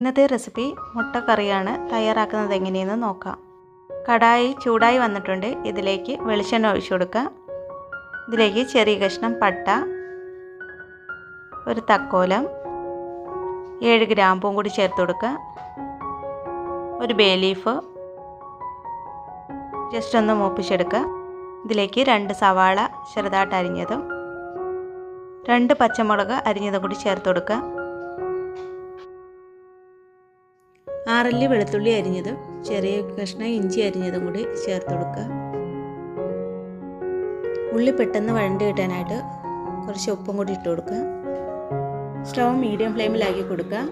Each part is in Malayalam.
ഇന്നത്തെ റെസിപ്പി മുട്ടക്കറിയാണ് തയ്യാറാക്കുന്നത് എങ്ങനെയെന്ന് നോക്കാം. കടായി ചൂടായി വന്നിട്ടുണ്ട്. ഇതിലേക്ക് വെളിച്ചെണ്ണ ഒഴിച്ചു കൊടുക്കുക. ഇതിലേക്ക് ചെറിയ കഷ്ണം പട്ട ഒരു തക്കോലം ഏഴ് ഗ്രാമ്പും കൂടി ചേർത്ത് കൊടുക്കുക. ഒരു ബേ ലീഫ് ജസ്റ്റ് ഒന്ന് മൂപ്പിച്ചെടുക്കുക. ഇതിലേക്ക് രണ്ട് സവാള ചെറുതായിട്ട് അരിഞ്ഞതും രണ്ട് പച്ചമുളക് അരിഞ്ഞതും കൂടി ചേർത്ത് കൊടുക്കുക. ആറല്ലി വെളുത്തുള്ളി അരിഞ്ഞതും ചെറിയ കഷ്ണം ഇഞ്ചി അരിഞ്ഞതും കൂടി ചേർത്ത് കൊടുക്കുക. ഉള്ളി പെട്ടെന്ന് വഴണ്ടി കിട്ടാനായിട്ട് കുറച്ച് ഉപ്പും കൂടി ഇട്ട് കൊടുക്കുക. സ്റ്റവ് മീഡിയം ഫ്ലെയിമിലാക്കി കൊടുക്കുക.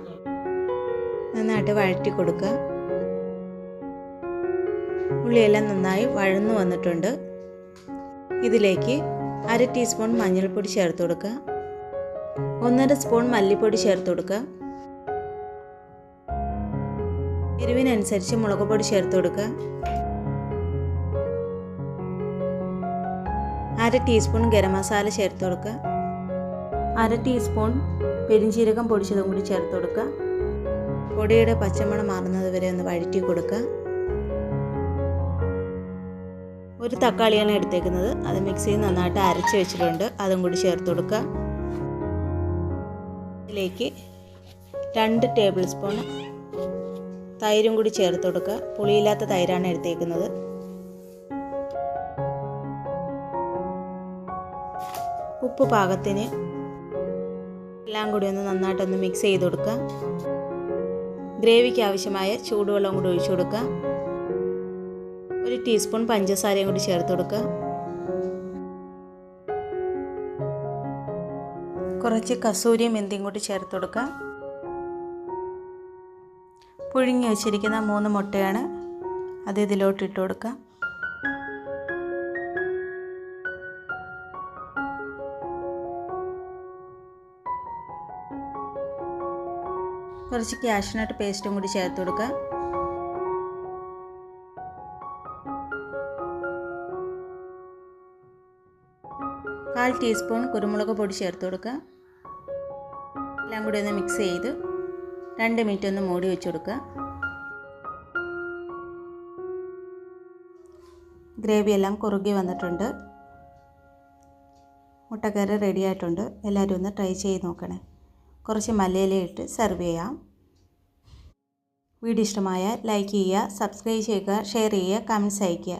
നന്നായിട്ട് വഴറ്റി കൊടുക്കുക. ഉള്ളിയെല്ലാം നന്നായി വഴന്നു വന്നിട്ടുണ്ട്. ഇതിലേക്ക് അര ടീസ്പൂൺ മഞ്ഞൾപ്പൊടി ചേർത്ത് കൊടുക്കുക. ഒന്നര സ്പൂൺ മല്ലിപ്പൊടി ചേർത്ത് കൊടുക്കുക. എരിവിനനുസരിച്ച് മുളക് പൊടി ചേർത്ത് കൊടുക്കുക അര ടീസ്പൂൺ ഗരം മസാല ചേർത്ത് കൊടുക്കുക അര ടീസ്പൂൺ പെരിഞ്ചീരകം പൊടിച്ചതും കൂടി ചേർത്ത് കൊടുക്കുക പൊടിയുടെ പച്ചമണം മാറുന്നത് വരെ ഒന്ന് വഴറ്റി കൊടുക്കുക ഒരു തക്കാളിയാണ് എടുത്തേക്കുന്നത്. അത് മിക്സിയിൽ നന്നായിട്ട് അരച്ച് വെച്ചിട്ടുണ്ട്. അതും കൂടി ചേർത്ത് കൊടുക്കുക ഇതിലേക്ക് രണ്ട് ടേബിൾ സ്പൂൺ തൈരും കൂടി ചേർത്ത് കൊടുക്കുക. പുളിയില്ലാത്ത തൈരാണ് എടുത്തേക്കുന്നത്. ഉപ്പ് പാകത്തിന് എല്ലാം കൂടി ഒന്ന് നന്നായിട്ടൊന്ന് മിക്സ് ചെയ്ത് കൊടുക്കുക. ഗ്രേവിക്ക് ആവശ്യമായ ചൂടുവെള്ളം കൂടി ഒഴിച്ചു കൊടുക്കുക. ഒരു ടീസ്പൂൺ പഞ്ചസാരയും കൂടി ചേർത്ത് കൊടുക്കുക. കുറച്ച് കസൂരിയും മെന്തിയും കൂടി ചേർത്ത് കൊടുക്കുക. പുഴുങ്ങി വെച്ചിരിക്കുന്ന മൂന്ന് മുട്ടയാണ് അത് ഇതിലോട്ട് ഇട്ട് കൊടുക്കുക. കുറച്ച് ക്യാഷ്നട്ട് പേസ്റ്റും കൂടി ചേർത്ത് കൊടുക്കുക. കാൽ ടീസ്പൂൺ കുരുമുളക് പൊടി ചേർത്ത് കൊടുക്കുക. എല്ലാം കൂടി ഒന്ന് മിക്സ് ചെയ്ത് രണ്ട് മിനിറ്റ് ഒന്ന് മൂടി വെച്ച് കൊടുക്കുക. ഗ്രേവി എല്ലാം കുറുകി വന്നിട്ടുണ്ട്. മുട്ടക്കറി റെഡി ആയിട്ടുണ്ട്. എല്ലാവരും ഒന്ന് ട്രൈ ചെയ്ത് നോക്കണേ. കുറച്ച് മല്ലിയില ഇട്ട് സെർവ് ചെയ്യാം. വീഡിയോ ഇഷ്ടമായാൽ ലൈക്ക് ചെയ്യുക സബ്സ്ക്രൈബ് ചെയ്യുക ഷെയർ ചെയ്യുക കമൻസ് അയയ്ക്കുക.